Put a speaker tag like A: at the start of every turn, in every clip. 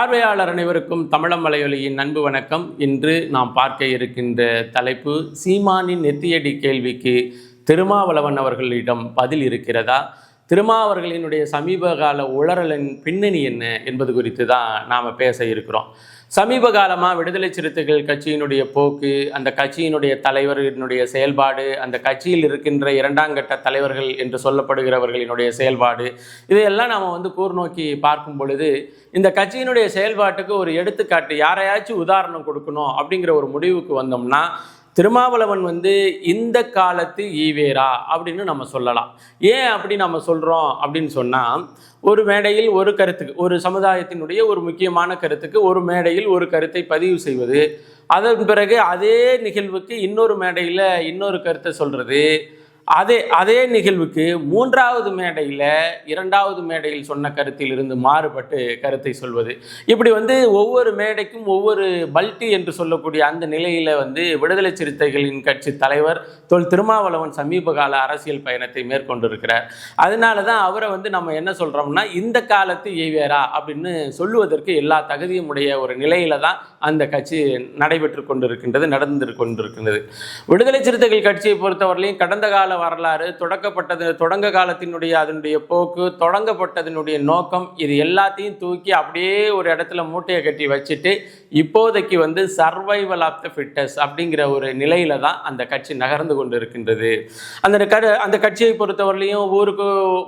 A: பார்வையாளர் அனைவருக்கும் தமிழம் மலையொலியின் அன்பு வணக்கம். இன்று நாம் பார்க்க இருக்கின்ற தலைப்பு சீமானின் நெத்தியடி கேள்விக்கு திருமாவளவன் அவர்களிடம் பதில் இருக்கிறதா? திருமாவர்களினுடைய சமீபகால உளறலின் பின்னணி என்ன என்பது குறித்து தான் நாம் பேச இருக்கிறோம். சமீப காலமாக விடுதலை சிறுத்தைகள் கட்சியினுடைய போக்கு அந்த கட்சியினுடைய தலைவரினுடைய செயல்பாடு அந்த கட்சியில் இருக்கின்ற இரண்டாங்கட்ட தலைவர்கள் என்று சொல்லப்படுகிறவர்களினுடைய செயல்பாடு இதையெல்லாம் நாம் வந்து கூர்நோக்கி பார்க்கும் பொழுது இந்த கட்சியினுடைய செயல்பாட்டுக்கு ஒரு எடுத்துக்காட்டு யாரையாச்சும் உதாரணம் கொடுக்கணும் அப்படிங்கிற ஒரு முடிவுக்கு வந்தோம்னா திருமாவளவன் வந்து இந்த காலத்து ஈவேரா அப்படின்னு நம்ம சொல்லலாம். ஏன் அப்படி நம்ம சொல்கிறோம் அப்படின்னு சொன்னால் ஒரு மேடையில் ஒரு கருத்துக்கு ஒரு சமுதாயத்தினுடைய ஒரு முக்கியமான கருத்துக்கு ஒரு மேடையில் ஒரு கருத்தை பதிவு செய்வது அதன் பிறகு அதே நிகழ்வுக்கு இன்னொரு மேடையில் இன்னொரு கருத்தை சொல்கிறது அதே அதே நிகழ்வுக்கு மூன்றாவது மேடையில் இரண்டாவது மேடையில் சொன்ன கருத்தில் இருந்து மாறுபட்டு கருத்தை சொல்வது. இப்படி வந்து ஒவ்வொரு மேடைக்கும் ஒவ்வொரு பல்டி என்று சொல்லக்கூடிய அந்த நிலையில் வந்து விடுதலை சிறுத்தைகளின் கட்சி தலைவர் தொல் திருமாவளவன் சமீப கால அரசியல் பயணத்தை மேற்கொண்டிருக்கிறார். அதனால தான் அவரை வந்து நம்ம என்ன சொல்கிறோம்னா இந்த காலத்து ஈவேரா அப்படின்னு சொல்லுவதற்கு எல்லா தகுதியும் உடைய ஒரு நிலையில தான் அந்த கட்சி நடைபெற்று கொண்டிருக்கின்றது நடந்து கொண்டிருக்கின்றது. விடுதலை சிறுத்தைகள் கட்சியை பொறுத்தவரையிலையும் கடந்த கால வரலாறு தொடக்கப்பட்டது தொடங்க காலத்தினுடைய அதனுடைய போக்கு தொடங்கப்பட்டதனுடைய நோக்கம் இது எல்லாத்தையும் தூக்கி அப்படியே ஒரு இடத்துல மூட்டையை கட்டி வச்சுட்டு இப்போதைக்கு வந்து சர்வைவல் ஆஃப் த ஃபிட்டஸ் அப்படிங்கிற ஒரு நிலையில தான் அந்த கட்சி நகர்ந்து கொண்டு இருக்கின்றது அந்த க அந்த கட்சியை பொறுத்தவரையிலையும் ஊருக்கு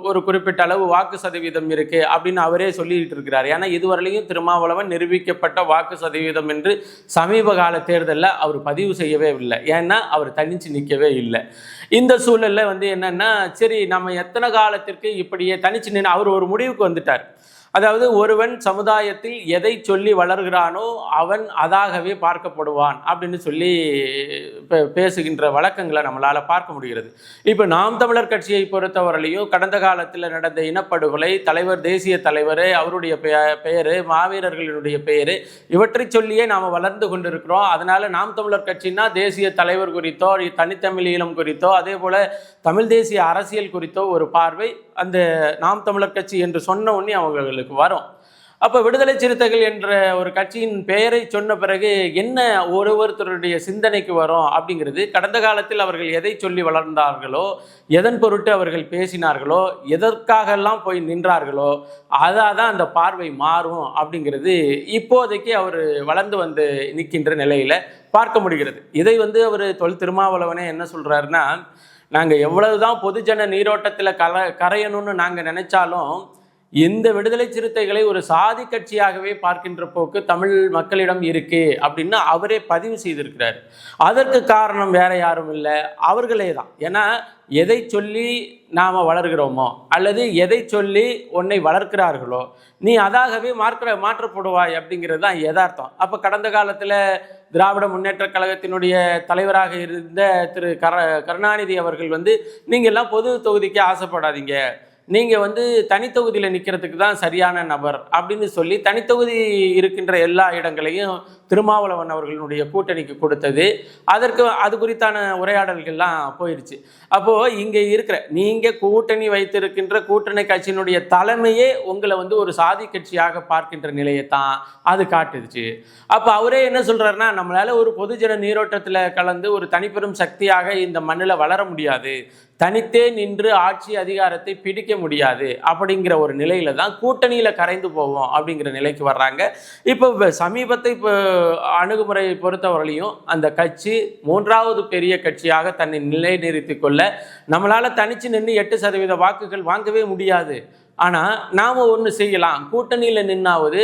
A: ஒரு குறிப்பிட்ட அளவு வாக்கு சதவீதம் இருக்கு அப்படின்னு அவரே சொல்லிட்டு இருக்கிறார். ஏன்னா இதுவரையிலையும் திருமாவளவன் நிரூபிக்கப்பட்ட வாக்கு சதவீதம் என்று சமீப கால தேர்தலில் அவர் பதிவு செய்யவே இல்லை. ஏன்னா அவர் தனிச்சு நிற்கவே இல்லை. இந்த சூழலில் வந்து என்னன்னா சரி நம்ம எத்தனை காலத்திற்கு இப்படியே தனிச்சு நின்று அவர் ஒரு முடிவுக்கு வந்துட்டார். அதாவது ஒருவன் சமுதாயத்தில் எதை சொல்லி வளர்கிறானோ அவன் அதாகவே பார்க்கப்படுவான் அப்படின்னு சொல்லி பேசுகின்ற வழக்கங்களை நம்மளால் பார்க்க முடிகிறது. இப்போ நாம் தமிழர் கட்சியை பொறுத்தவரையிலையும் கடந்த காலத்தில் நடந்த இனப்படுகொலை தலைவர் தேசிய தலைவர் அவருடைய பெ- பெயர் மாவீரர்களினுடைய பெயர் இவற்றை சொல்லியே நாம் வளர்ந்து கொண்டிருக்கிறோம். அதனால் நாம் தமிழர் கட்சினா தேசிய தலைவர் குறித்தோ தனித்தமிழ் ஈழம் குறித்தோ அதே போல் தமிழ் தேசிய அரசியல் குறித்தோ ஒரு பார்வை அந்த நாம் தமிழர் கட்சி என்று சொன்ன உடனே அவங்களுக்கு வரும். அப்போ விடுதலை சிறுத்தைகள் என்ற ஒரு கட்சியின் பெயரை சொன்ன பிறகு என்ன ஒரு ஒருத்தருடைய சிந்தனைக்கு வரும் அப்படிங்கிறது கடந்த காலத்தில் அவர்கள் எதை சொல்லி வளர்ந்தார்களோ எதன் பொருட்டு அவர்கள் பேசினார்களோ எதற்காகலாம் போய் நின்றார்களோ அதாக தான் அந்த பார்வை மாறும் அப்படிங்கிறது இப்போதைக்கு அவர் வளர்ந்து வந்து நிற்கின்ற நிலையில் பார்க்க முடிகிறது. இதை வந்து அவர் தொல் திருமாவளவனே என்ன சொல்கிறாருன்னா நாங்கள் எவ்வளவுதான் பொதுஜன நீரோட்டத்தில் கல கரையணும்னு நாங்கள் நினைச்சாலும் இந்த விடுதலை சிறுத்தைகளை ஒரு சாதி கட்சியாகவே பார்க்கின்ற போக்கு தமிழ் மக்களிடம் இருக்கு அப்படின்னு அவரே பதிவு செய்திருக்கிறார். அதற்கு காரணம் வேற யாரும் இல்லை. அவர்களே தான். ஏன்னா எதை சொல்லி நாம் வளர்கிறோமோ அல்லது எதை சொல்லி உன்னை வளர்க்கிறார்களோ நீ அதாகவே மாற்ற மாற்றப்படுவாய் அப்படிங்கிறது தான் யதார்த்தம். அப்போ கடந்த காலத்தில் திராவிட முன்னேற்ற கழகத்தினுடைய தலைவராக இருந்த திரு கர கருணாநிதி அவர்கள் வந்து நீங்கள் எல்லாம் பொது தொகுதிக்கு ஆசைப்படாதீங்க. நீங்கள் வந்து தனித்தொகுதியில் நிற்கிறதுக்கு தான் சரியான நபர் அப்படின்னு சொல்லி தனித்தொகுதி இருக்கின்ற எல்லா இடங்களையும் திருமாவளவன் அவர்களுடைய கூட்டணிக்கு கொடுத்தது. அதற்கு அது குறித்தான உரையாடல்கள்லாம் போயிடுச்சு அப்போது இங்கே இருக்கிற நீங்கள் கூட்டணி வைத்திருக்கின்ற கூட்டணி கட்சியினுடைய தலைமையே உங்களை வந்து ஒரு சாதி கட்சியாக பார்க்கின்ற நிலையை தான் அது காட்டுச்சு. அப்போ அவரே என்ன சொல்கிறாருன்னா நம்மளால் ஒரு பொதுஜன நீரோட்டத்தில் கலந்து ஒரு தனிப்பெரும் சக்தியாக இந்த மண்ணில் வளர முடியாது. தனித்தே நின்று ஆட்சி அதிகாரத்தை பிடிக்க முடியாது அப்படிங்கிற ஒரு நிலையில தான் கூட்டணியில் கரைந்து போவோம் அப்படிங்கிற நிலைக்கு வர்றாங்க. இப்போ சமீபத்தை இப்போ அணுகுமுறையை பொறுத்தவரையிலையும் அந்த கட்சி மூன்றாவது பெரிய கட்சியாக தன்னை நிலைநிறுத்திக் கொள்ள நம்மளால் தனிச்சு நின்று எட்டு சதவீத வாக்குகள் வாங்கவே முடியாது. ஆனால் நாம் ஒன்று செய்யலாம். கூட்டணியில் நின்னாவது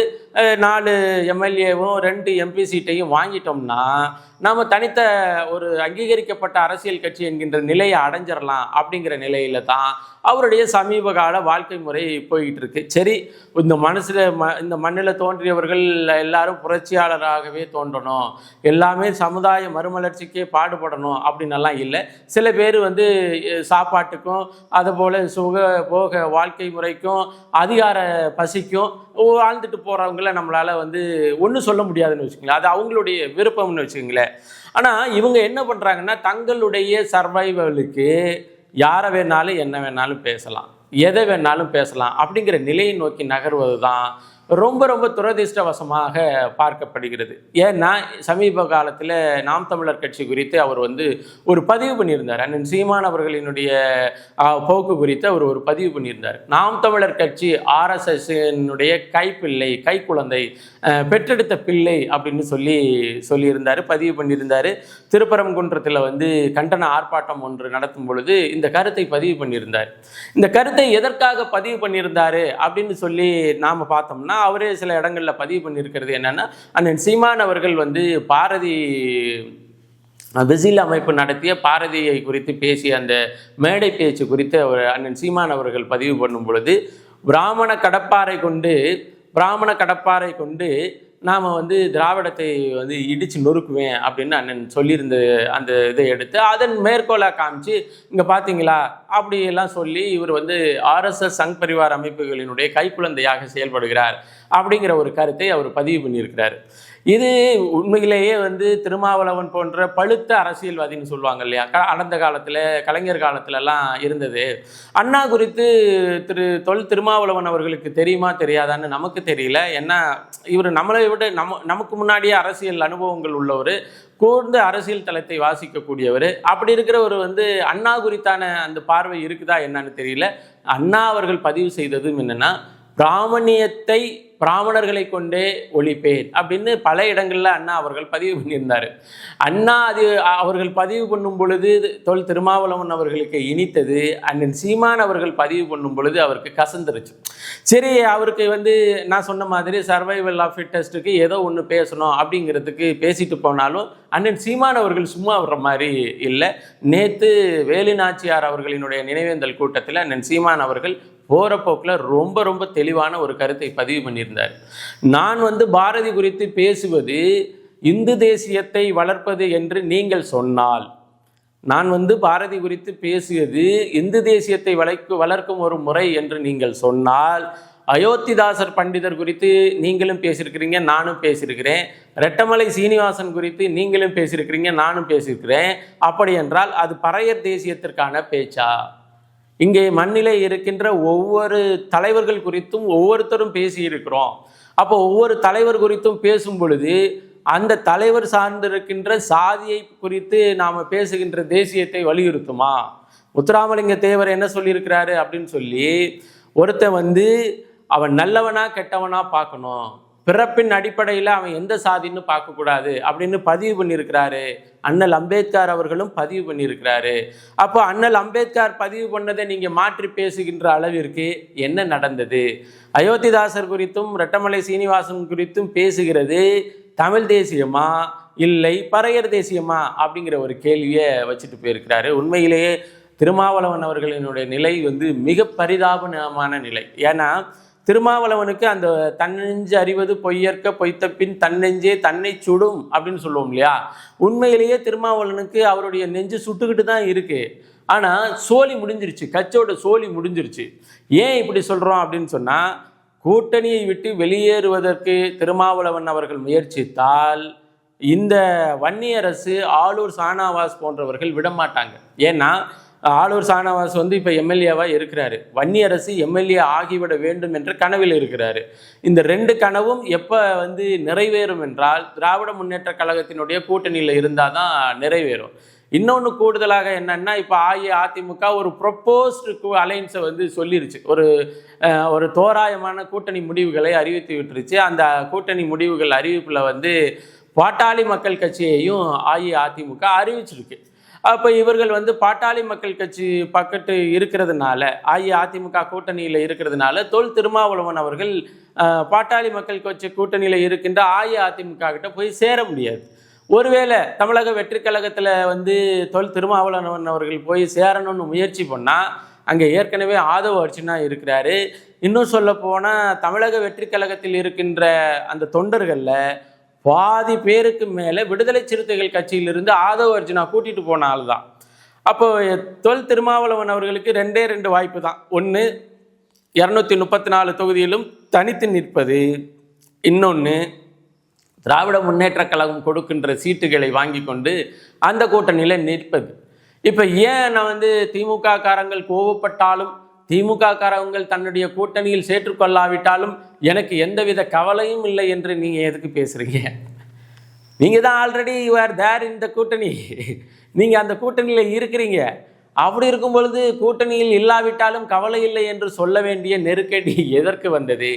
A: நாலு எம்எல்ஏவும் ரெண்டு எம்பி சீட்டையும் வாங்கிட்டோம்னா நாம் தனித்த ஒரு அங்கீகரிக்கப்பட்ட அரசியல் கட்சி என்கின்ற நிலையை அடைஞ்சிடலாம் அப்படிங்கிற நிலையில தான் அவருடைய சமீப கால வாழ்க்கை முறை போய்கிட்டு இருக்கு சரி இந்த மனசில் ம இந்த மண்ணில் தோன்றியவர்கள் எல்லாரும் புரட்சியாளராகவே தோன்றணும். எல்லாமே சமுதாய மறுமலர்ச்சிக்கே பாடுபடணும் அப்படின்னெல்லாம் இல்லை. சில பேர் வந்து சாப்பாட்டுக்கும் அதுபோல் சுக போக வாழ்க்கை முறை முறைக்கும் அதிகார பசிக்கும் வாழ்ந்துட்டு போகிறவங்கள நம்மளால் வந்து ஒன்றும் சொல்ல முடியாதுன்னு வச்சுக்கோங்களேன். அது அவங்களுடைய விருப்பம்னு வச்சுக்கோங்களேன். ஆனால் இவங்க என்ன பண்ணுறாங்கன்னா தங்களுடைய சர்வைவலுக்கு யாரை வேணாலும் என்ன வேணாலும் பேசலாம். எதை வேணாலும் பேசலாம். அப்படிங்கிற நிலையை நோக்கி நகர்வது தான் ரொம்ப ரொம்ப துரதிர்ஷ்டவசமாக பார்க்கப்படுகிறது. ஏன்னா சமீப காலத்தில் நாம் தமிழர் கட்சி குறித்து அவர் வந்து ஒரு பதிவு பண்ணியிருந்தார். அண்ணன் சீமான் அவர்களினுடைய போக்கு குறித்து அவர் ஒரு பதிவு பண்ணியிருந்தார். நாம் தமிழர் கட்சி ஆர்எஸ்எஸ்னுடைய கைப்பிள்ளை கைக்குழந்தை பெற்றெடுத்த பிள்ளை அப்படின்னு சொல்லி சொல்லியிருந்தார் பதிவு பண்ணியிருந்தார். திருப்பரங்குன்றத்தில் வந்து கண்டன ஆர்ப்பாட்டம் ஒன்று நடத்தும் பொழுது இந்த கருத்தை பதிவு பண்ணியிருந்தார். இந்த கருத்தை எதற்காக பதிவு பண்ணியிருந்தார் அப்படின்னு சொல்லி நாம் பார்த்தோம்னா அவரே சில இடங்களில் பதிவு பண்ணியிருக்கிறது என்னென்னா அண்ணன் சீமான் அவர்கள் வந்து பாரதி விசில் அமைப்பு நடத்திய பாரதியை குறித்து பேசிய அந்த மேடை பேச்சு குறித்து அவர் அண்ணன் சீமான் அவர்கள் பதிவு பண்ணும் பொழுது பிராமண கடப்பாரை கொண்டு பிராமண கடப்பாரை கொண்டு நாம் வந்து திராவிடத்தை வந்து இடித்து நொறுக்குவேன் அப்படின்னு அண்ணன் சொல்லியிருந்த அந்த இதை எடுத்து அதன் மேற்கோளாக காமிச்சு இங்கே பார்த்தீங்களா அப்படியெல்லாம் சொல்லி இவர் வந்து ஆர்எஸ்எஸ் சங் பரிவார் அமைப்புகளினுடைய கைக்குழந்தையாக செயல்படுகிறார் அப்படிங்கிற ஒரு கருத்தை அவர் பதிவு பண்ணியிருக்கிறார். இது உண்மையிலேயே வந்து திருமாவளவன் போன்ற பழுத்த அரசியல்வாதின்னு சொல்லுவாங்க இல்லையா? க அடந்த காலத்தில் கலைஞர் காலத்துலலாம் இருந்தது. அண்ணா குறித்து திரு தொல் திருமாவளவன் அவர்களுக்கு தெரியுமா தெரியாதான்னு நமக்கு தெரியல. ஏன்னா இவர் நம்மளை விட நம்ம நமக்கு முன்னாடியே அரசியல் அனுபவங்கள் உள்ளவர் கூர்ந்த அரசியல் தளத்தை வாசிக்கக்கூடியவர். அப்படி இருக்கிறவர் வந்து அண்ணா குறித்தான அந்த பார்வை இருக்குதா என்னன்னு தெரியல. அண்ணா அவர்கள் பதிவு செய்ததும் என்னென்னா பிராமணியத்தை பிராமணர்களை கொண்டே ஒழிப்பேன் அப்படின்னு பல இடங்களில் அண்ணா அவர்கள் பதிவு பண்ணியிருந்தார். அண்ணா அது அவர்கள் பதிவு பண்ணும் பொழுது தொல் திருமாவளவன் அவர்களுக்கு இனித்தது அண்ணன் சீமான் அவர்கள் பதிவு பண்ணும் பொழுது அவருக்கு கசந்துருச்சு. சரி அவருக்கு வந்து நான் சொன்ன மாதிரி சர்வைவல் ஆஃப் ஃபிட்டஸ்ட்டுக்கு ஏதோ ஒன்று பேசணும் அப்படிங்கிறதுக்கு பேசிட்டு போனாலும் அண்ணன் சீமான் அவர்கள் சும்மா வர்ற மாதிரி இல்லை. நேற்று வேலுநாச்சியார் அவர்களினுடைய நினைவேந்தல் கூட்டத்தில் அண்ணன் சீமான் அவர்கள் போகிற போக்கில் ரொம்ப ரொம்ப தெளிவான ஒரு கருத்தை பதிவு பண்ணியிருந்தார். நான் வந்து பாரதி குறித்து பேசுவது இந்து தேசியத்தை வளர்ப்பது என்று நீங்கள் சொன்னால் நான் வந்து பாரதி குறித்து பேசியது இந்து தேசியத்தை வளைக்கு வளர்க்கும் ஒரு முறை என்று நீங்கள் சொன்னால் அயோத்திதாசர் பண்டிதர் குறித்து நீங்களும் பேசியிருக்கிறீங்க நானும் பேசியிருக்கிறேன். ரெட்டமலை சீனிவாசன் குறித்து நீங்களும் பேசியிருக்கிறீங்க நானும் பேசியிருக்கிறேன். அப்படி என்றால் அது பறையர் தேசியத்திற்கான பேச்சா? இங்கே மண்ணிலே இருக்கின்ற ஒவ்வொரு தலைவர்கள் குறித்தும் ஒவ்வொருத்தரும் பேசியிருக்கிறோம். அப்போ ஒவ்வொரு தலைவர் குறித்தும் பேசும் பொழுது அந்த தலைவர் சார்ந்திருக்கின்ற சாதியை குறித்து நாம் பேசுகின்ற தேசியத்தை வலியுறுத்துமா? முத்துராமலிங்க தேவர் என்ன சொல்லியிருக்கிறாரு அப்படின்னு சொல்லி ஒருத்தன் வந்து அவன் நல்லவனா கெட்டவனா பார்க்கணும். பிறப்பின் அடிப்படையில் அவன் எந்த சாதின்னு பார்க்கக்கூடாது அப்படின்னு பதிவு பண்ணியிருக்கிறாரு. அண்ணல் அம்பேத்கர் அவர்களும் பதிவு பண்ணியிருக்கிறாரு. அப்போ அண்ணல் அம்பேத்கர் பதிவு பண்ணதை நீங்கள் மாற்றி பேசுகின்ற அளவிற்கு என்ன நடந்தது? அயோத்திதாசர் குறித்தும் ரெட்டமலை சீனிவாசன் குறித்தும் பேசுகிறது தமிழ் தேசியமா? இல்லை பறையர் தேசியமா? அப்படிங்கிற ஒரு கேள்வியை வச்சுட்டு போயிருக்கிறாரு. உண்மையிலேயே திருமாவளவன் அவர்களினுடைய நிலை வந்து மிக பரிதாபமான நிலை. ஏன்னா திருமாவளவனுக்கு அந்த தன்னெஞ்சு அறிவது பொய்யற்க பொய்த்த பின் தன்னெஞ்சே தன்னை சுடும் அப்படின்னு சொல்லுவோம் இல்லையா? உண்மையிலேயே திருமாவளவனுக்கு அவருடைய நெஞ்சு சுட்டுக்கிட்டு தான் இருக்கு. ஆனால் சோழி முடிஞ்சிருச்சு. கட்சியோட சோழி முடிஞ்சிருச்சு. ஏன் இப்படி சொல்கிறோம் அப்படின்னு சொன்னால் கூட்டணியை விட்டு வெளியேறுவதற்கு திருமாவளவன் அவர்கள் முயற்சித்தால் இந்த வன்னியரசு ஆளூர் சானாவாஸ் போன்றவர்கள் விடமாட்டாங்க. ஏன்னா ஆளூர் சானவாஸ் வந்து இப்போ எம்எல்ஏவாக இருக்கிறாரு. வன்னியரசு எம்எல்ஏ ஆகிவிட வேண்டும் என்ற கனவில் இருக்கிறாரு. இந்த ரெண்டு கனவும் எப்போ வந்து நிறைவேறும் என்றால் திராவிட முன்னேற்ற கழகத்தினுடைய கூட்டணியில் இருந்தால் தான் நிறைவேறும். இன்னொன்று கூடுதலாக என்னன்னா இப்போ அஇஅதிமுக ஒரு ப்ரொப்போஸ்டு அலைன்ஸை வந்து சொல்லிருச்சு. ஒரு ஒரு தோராயமான கூட்டணி முடிவுகளை அறிவித்து விட்டுருச்சு. அந்த கூட்டணி முடிவுகள் அறிவிப்பில் வந்து பாட்டாளி மக்கள் கட்சியையும் அஇஅதிமுக அறிவிச்சிருக்கு. அப்போ இவர்கள் வந்து பாட்டாளி மக்கள் கட்சி பக்கத்து இருக்கிறதுனால அஇஅதிமுக கூட்டணியில் இருக்கிறதுனால தொல் திருமாவளவன் அவர்கள் பாட்டாளி மக்கள் கட்சி கூட்டணியில் இருக்கின்ற அஇஅதிமுக கிட்ட போய் சேர முடியாது. ஒருவேளை தமிழக வெற்றி கழகத்தில் வந்து தொல் திருமாவளவன் அவர்கள் போய் சேரணும்னு முயற்சி பண்ணால் அங்கே ஏற்கனவே ஆதவ அர்ச்சனா இருக்கிறாரு. இன்னும் சொல்ல போனால் தமிழக வெற்றி கழகத்தில் இருக்கின்ற அந்த தொண்டர்களில் பாதி பேருக்கு மேலே விடுதலை சிறுத்தைகள் கட்சியிலிருந்து ஆதவ அர்ஜுனா கூட்டிட்டு போன ஆள் தான் அப்போ தொல் திருமாவளவன் அவர்களுக்கு ரெண்டே ரெண்டு வாய்ப்பு தான். ஒன்று இரநூத்தி முப்பத்தி நாலு தொகுதியிலும் தனித்து நிற்பது. இன்னொன்று திராவிட முன்னேற்ற கழகம் கொடுக்கின்ற சீட்டுகளை வாங்கி கொண்டு அந்த கூட்டணியில் நிற்பது. இப்போ ஏன் நான் வந்து திமுக காரங்கள் கோவப்பட்டாலும் திமுக காரவங்கள் தன்னுடைய கூட்டணியில் சேர்த்துக்கொள்ளாவிட்டாலும் எனக்கு எந்தவித கவலையும் இல்லை என்று நீங்கள் எதுக்கு பேசுகிறீங்க நீங்கள் தான் ஆல்ரெடி யூஆர் தேர் இந்த கூட்டணி. நீங்கள் அந்த கூட்டணியில் இருக்கிறீங்க. அப்படி இருக்கும் பொழுது கூட்டணியில் இல்லாவிட்டாலும் கவலை இல்லை என்று சொல்ல வேண்டிய நெருக்கடி எதற்கு வந்தது?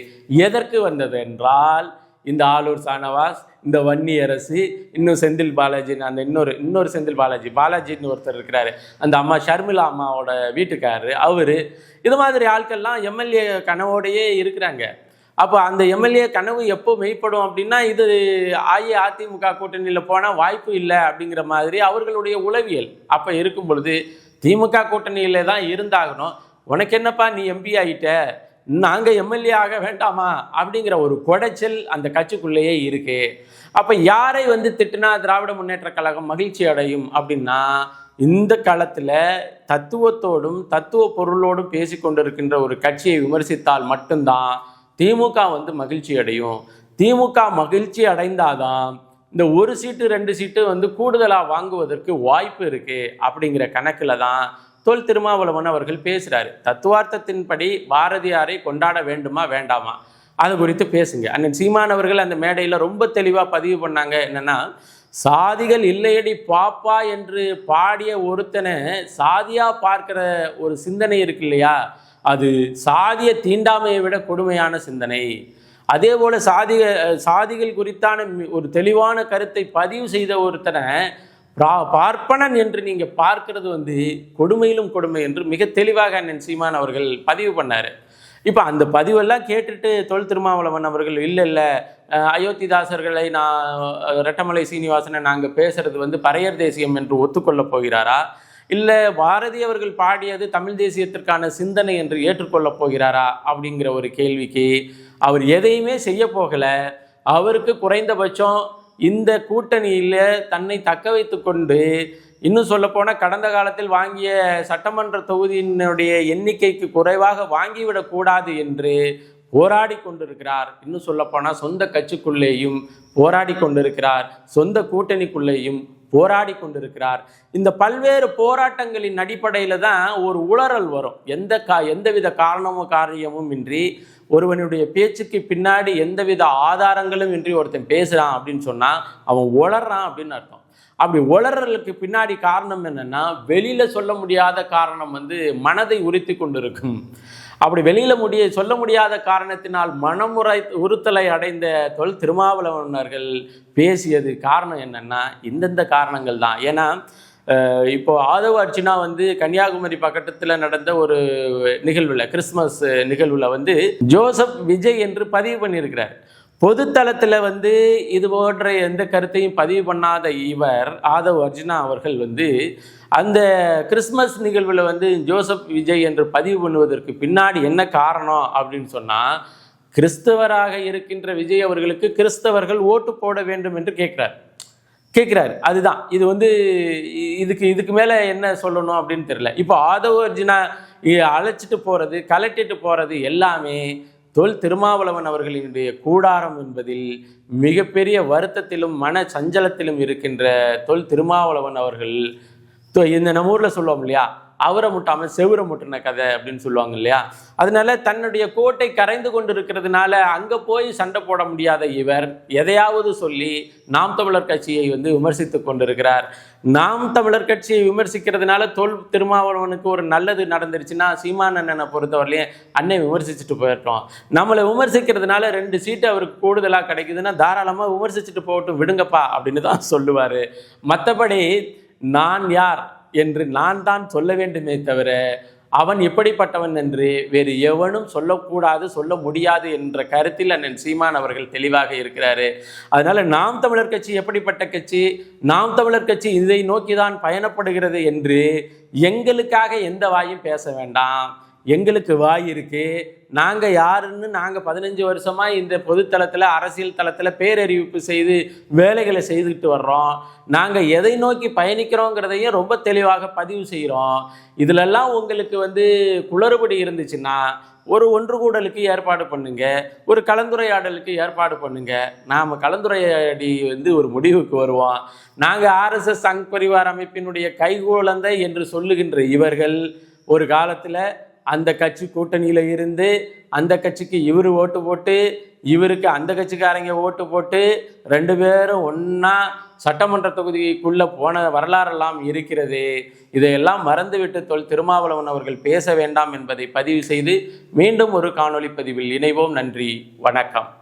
A: எதற்கு வந்தது என்றால் இந்த ஆலூர் சானவாஸ் இந்த வன்னி அரசு இன்னும் செந்தில் பாலாஜின்னு அந்த இன்னொரு இன்னொரு செந்தில் பாலாஜி பாலாஜின்னு ஒருத்தர் இருக்கிறாரு. அந்த அம்மா ஷர்மிளா அம்மாவோட வீட்டுக்காரரு அவர். இது மாதிரி ஆட்கள்லாம் எம்எல்ஏ கனவோடையே இருக்கிறாங்க. அப்போ அந்த எம்எல்ஏ கனவு எப்போ மெய்ப்படும் அப்படின்னா இது அஇஅதிமுக கூட்டணியில் போனால் வாய்ப்பு இல்லை அப்படிங்கிற மாதிரி அவர்களுடைய உளவியல். அப்போ இருக்கும் பொழுது திமுக கூட்டணியில் தான் இருந்தாகணும். உனக்கு என்னப்பா நீ எம்பி ஆகிட்ட நாங்கள் எம்எல்ஏ ஆக வேண்டாமா? அப்படிங்கிற ஒரு குடைச்சல் அந்த கட்சிக்குள்ளேயே இருக்கு. அப்போ யாரை வந்து திட்டினா திராவிட முன்னேற்ற கழகம் மகிழ்ச்சி அடையும் அப்படின்னா இந்த காலத்தில் தத்துவத்தோடும் தத்துவ பொருளோடும் பேசி கொண்டிருக்கின்ற ஒரு கட்சியை விமர்சித்தால் மட்டும்தான் திமுக வந்து மகிழ்ச்சி அடையும். திமுக மகிழ்ச்சி அடைந்தாதான் இந்த ஒரு சீட்டு ரெண்டு சீட்டு வந்து கூடுதலாக வாங்குவதற்கு வாய்ப்பு இருக்குது அப்படிங்கிற கணக்கில் தான் தொல் திருமாவளவன் அவர்கள் பேசுகிறாரு தத்துவார்த்தத்தின்படி பாரதியாரை கொண்டாட வேண்டுமா வேண்டாமா? அது குறித்து பேசுங்க. அண்ணன் சீமானவர்கள் அந்த மேடையில் ரொம்ப தெளிவாக பதிவு பண்ணாங்க. என்னென்னா சாதிகள் இல்லையடி பாப்பா என்று பாடிய ஒருத்தனை சாதியாக பார்க்கிற ஒரு சிந்தனை இருக்கு இல்லையா? அது சாதிய தீண்டாமையை விட கொடுமையான சிந்தனை. அதே போல் சாதிக சாதிகள் குறித்தான ஒரு தெளிவான கருத்தை பதிவு செய்த ஒருத்தனை பார்ப்பனன் என்று நீங்கள் பார்க்கறது வந்து கொடுமையிலும் கொடுமை என்று மிக தெளிவாக அண்ணன் சீமான் அவர்கள் பதிவு பண்ணார். இப்போ அந்த பதிவெல்லாம் கேட்டுட்டு தொல் திருமாவளவன் அவர்கள் இல்லை இல்லை அயோத்திதாசர்களை நான் ரெட்டமலை சீனிவாசனை நாங்கள் பேசுறது வந்து பறையர் தேசியம் என்று ஒத்துக்கொள்ளப் போகிறாரா? இல்லை பாரதி அவர்கள் பாடியது தமிழ் தேசியத்திற்கான சிந்தனை என்று ஏற்றுக்கொள்ளப் போகிறாரா? அப்படிங்கிற ஒரு கேள்விக்கு அவர் எதையுமே செய்ய போகலை. அவருக்கு குறைந்தபட்சம் இந்த கூட்டணியில் தன்னை தக்க வைத்து கொண்டு இன்னும் சொல்லப்போனால் கடந்த காலத்தில் வாங்கிய சட்டமன்ற தொகுதியினுடைய எண்ணிக்கைக்கு குறைவாக வாங்கிவிடக்கூடாது என்று போராடி கொண்டிருக்கிறார். இன்னும் சொல்லப்போனால் சொந்த கட்சிக்குள்ளேயும் போராடி கொண்டிருக்கிறார். சொந்த கூட்டணிக்குள்ளேயும் போராடி கொண்டிருக்கிறார். இந்த பல்வேறு போராட்டங்களின் அடிப்படையில் தான் ஒரு உளறல் வரும். எந்த கா எந்தவித காரணமும் காரியமும் இன்றி ஒருவனுடைய பேச்சுக்கு பின்னாடி எந்தவித ஆதாரங்களும் இன்றி ஒருத்தன் பேசுகிறான் அப்படின்னு சொன்னால் அவன் உளறான் அப்படின்னு அர்த்தம். அப்படி உளறலுக்கு பின்னாடி காரணம் என்னென்னா வெளியில் சொல்ல முடியாத காரணம் வந்து மனதை உறுத்தி கொண்டிருக்கும். அப்படி வெளியில் முடிய சொல்ல முடியாத காரணத்தினால் மனமுறை உறுத்தலை அடைந்த தொல் திருமாவளவனர்கள் பேசியது காரணம் என்னென்னா இந்தந்த காரணங்கள் தான் ஏன்னா இப்போ ஆதவ அர்ச்சனா வந்து கன்னியாகுமரி பக்கத்தில் நடந்த ஒரு நிகழ்வில் கிறிஸ்மஸ் நிகழ்வில் வந்து ஜோசப் விஜய் என்று பதிவு பண்ணியிருக்கிறார். பொதுத்தளத்தில் வந்து இது போன்ற எந்த கருத்தையும் பதிவு பண்ணாத இவர் ஆதவ் அர்ஜுனா அவர்கள் வந்து அந்த கிறிஸ்மஸ் நிகழ்வில் வந்து ஜோசப் விஜய் என்று பதிவு பண்ணுவதற்கு பின்னாடி என்ன காரணம் அப்படின்னு சொன்னால் கிறிஸ்தவராக இருக்கின்ற விஜய் அவர்களுக்கு கிறிஸ்தவர்கள் ஓட்டு போட வேண்டும் என்று கேட்கிறார். கேட்குறாரு அதுதான். இது வந்து இதுக்கு இதுக்கு மேலே என்ன சொல்லணும் அப்படின்னு தெரியல. இப்போ ஆதவ அர்ஜுனா அழைச்சிட்டு போகிறது கலட்டிட்டு போகிறது எல்லாமே தொல் திருமாவளவன் அவர்களினுடைய கூடாரம் என்பதில் மிகப்பெரிய வருத்தத்திலும் மன சஞ்சலத்திலும் இருக்கின்ற தொல் திருமாவளவன் அவர்கள் தொ- இந்த நம்ம ஊரில் சொல்லுவோம் இல்லையா? அவரை முட்டாமல் செவுரை முட்டின கதை அப்படின்னு சொல்லுவாங்க இல்லையா? அதனால தன்னுடைய கோட்டை கரைந்து கொண்டு இருக்கிறதுனால அங்கே போய் சண்டை போட முடியாத இவர் எதையாவது சொல்லி நாம் தமிழர் கட்சியை வந்து விமர்சித்து கொண்டிருக்கிறார். நாம் தமிழர் கட்சியை விமர்சிக்கிறதுனால தொல் திருமாவளவனுக்கு ஒரு நல்லது நடந்துருச்சுன்னா சீமான் அண்ணனை பொறுத்தவரையிலையும் அன்னை விமர்சிச்சுட்டு போயிட்டோம் நம்மளை விமர்சிக்கிறதுனால ரெண்டு சீட்டு அவருக்கு கூடுதலாக கிடைக்குதுன்னா தாராளமாக விமர்சிச்சுட்டு போகட்டும் விடுங்கப்பா அப்படின்னு தான் சொல்லுவார். மற்றபடி நான் யார்? என்று நான் தான் சொல்ல வேண்டுமே தவிர அவன் எப்படிப்பட்டவன் என்று வேறு எவனும் சொல்லக்கூடாது சொல்ல முடியாது என்ற கருத்தில் அண்ணன் சீமான் அவர்கள் தெளிவாக இருக்கிறாரு. அதனால நாம் தமிழர் கட்சி எப்படிப்பட்ட கட்சி நாம் தமிழர் கட்சி இதை நோக்கி தான் பயணப்படுகிறது என்று எங்களுக்காக எந்த வாயும் பேச வேண்டாம். எங்களுக்கு வாய் இருக்கு. நாங்க யாருன்னு நாங்க பதினஞ்சு வருஷமா இந்த பொதுத்தளத்துல அரசியல் தளத்துல பேரறிவிப்பு செய்து வேலைகளை செய்துக்கிட்டு வர்றோம். நாங்க எதை நோக்கி பயணிக்கிறோங்கிறதையும் ரொம்ப தெளிவாக பதிவு செய்கிறோம் இதுலெல்லாம் உங்களுக்கு வந்து குளறுபடி இருந்துச்சுன்னா ஒரு ஒன்று கூடலுக்கு ஏற்பாடு பண்ணுங்க. ஒரு கலந்துரையாடலுக்கு ஏற்பாடு பண்ணுங்க. நாம் கலந்துரையாடி வந்து ஒரு முடிவுக்கு வருவோம். நாங்கள் ஆர்எஸ்எஸ் சங் பரிவார் அமைப்பினுடைய கைகோளந்தை என்று சொல்லுகின்ற இவர்கள் ஒரு காலத்தில் அந்த கட்சி கூட்டணியில் இருந்து அந்த கட்சிக்கு இவர் ஓட்டு போட்டு இவருக்கு அந்த கட்சிக்காரங்க ஓட்டு போட்டு ரெண்டு பேரும் ஒன்றா சட்டமன்ற தொகுதிக்குள்ளே போன வரலாறெல்லாம் இருக்கிறது. இதையெல்லாம் மறந்துவிட்டு தொல் திருமாவளவன் அவர்கள் பேச வேண்டாம் என்பதை பதிவு செய்து மீண்டும் ஒரு காணொளி பதிவில் இணைவோம். நன்றி. வணக்கம்.